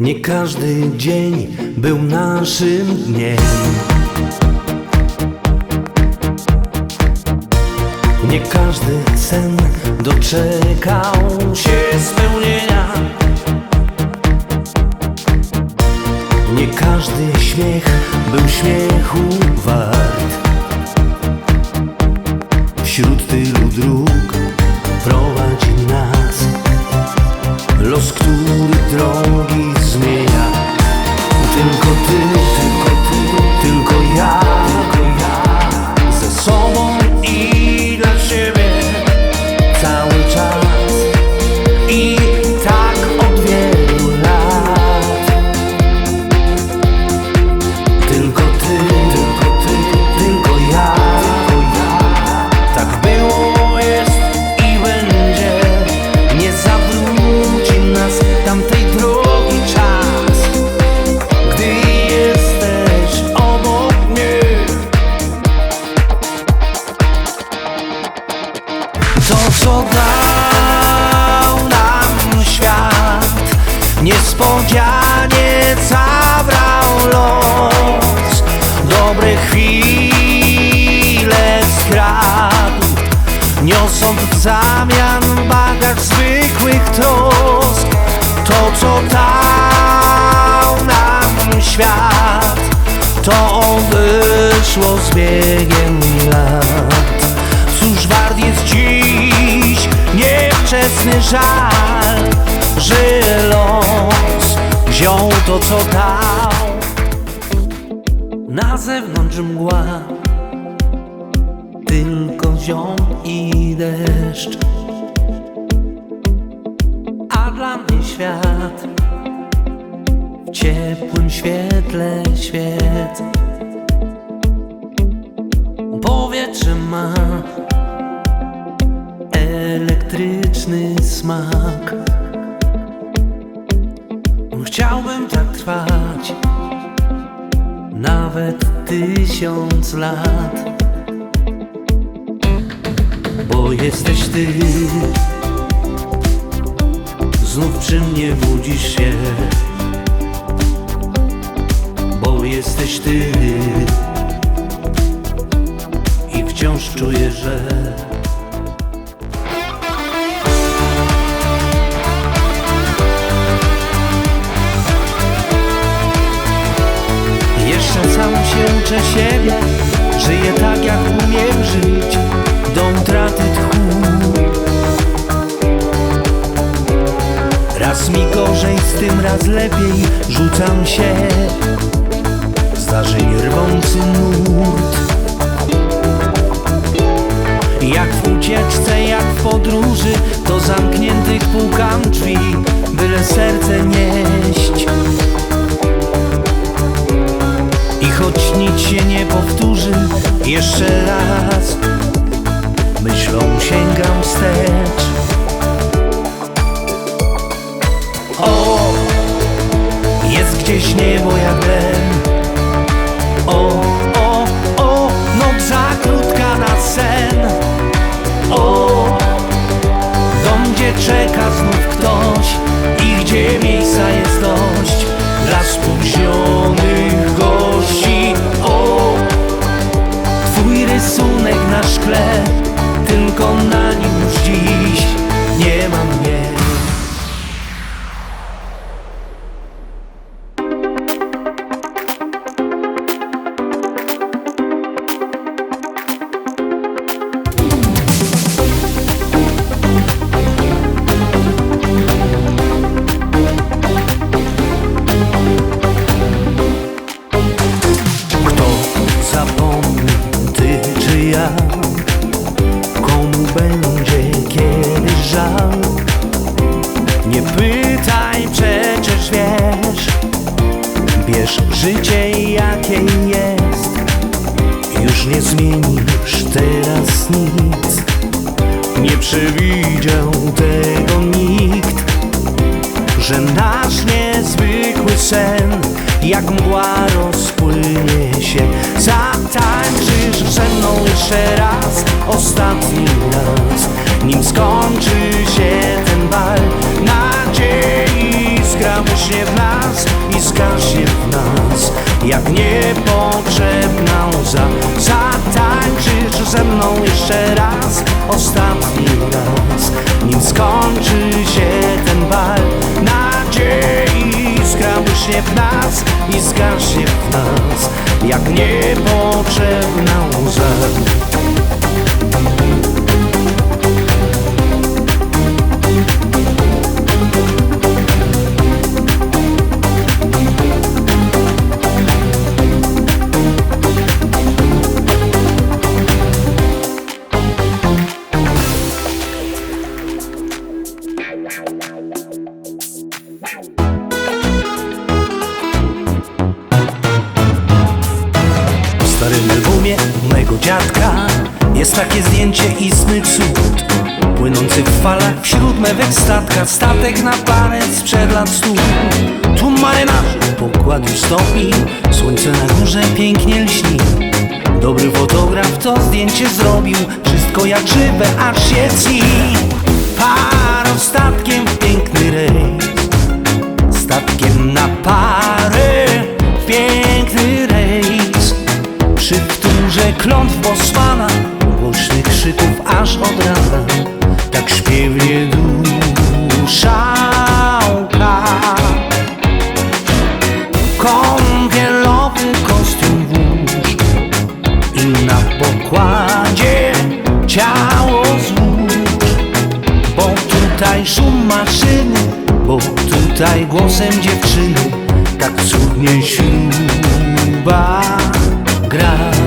Nie każdy dzień był naszym dniem. Nie każdy sen doczekał się spełnienia. Nie każdy śmiech był śmiechu wart. Wśród tylu Tylko ty, tylko Niespodzianie zabrał los. Dobre chwile skradł Niosąc w zamian bagaż zwykłych trosk. To co dał nam świat To odeszło z biegiem lat. Cóż wart jest dziś? Niewczesny żal Że los wziął to co dał. Na zewnątrz mgła Tylko ziom i deszcz. A dla mnie świat W ciepłym świetle świec. Powietrze ma elektryczny smak. Chciałbym tak trwać nawet tysiąc lat, bo jesteś ty. Znów przy mnie budzisz się, bo jesteś ty. Uczę siebie Żyję tak jak umiem żyć. Do utraty tchu. Raz mi gorzej, z tym raz lepiej. Rzucam się Zdarzeń rwący nurt. Jak w ucieczce, jak w podróży Do zamkniętych 夜深了 rysunek na szkle Tylko na nim już dziś Bierz życie jakie jest. Już nie zmienisz teraz nic. Nie przewidział tego nikt że nasz niezwykły sen jak mgła rozpłynie się. Zatańczysz ze mną jeszcze raz, ostatni raz. Nim skończy się ten bal nadziei Skra musi błyśnie w nas i zgaśnie Jak niepotrzebna łza. Zatańczysz ze mną jeszcze raz Ostatni raz. Nim skończy się ten bal Nadziei iskra błyśnie w nas i zgaśnie w nas. Jak niepotrzebna łza dziadka. Jest takie zdjęcie istny cud Płynący w falach wśród mewek statka. Statek na parę sprzed lat stu. Tu marynarzy pokład już stopi Słońce na górze pięknie lśni. Dobry fotograf to zdjęcie zrobił Wszystko jak żywe, aż się cni Parostatkiem w piękny rejs Statkiem na parę klątw Bosmana Głośnych krzyków aż od rana Tak śpiewnie dusza łka Kąpielowy kostium włóż I na pokładzie ciało złóż bo tutaj szum maszyny Bo tutaj głosem dziewczyny. Tak cudnie śluba gra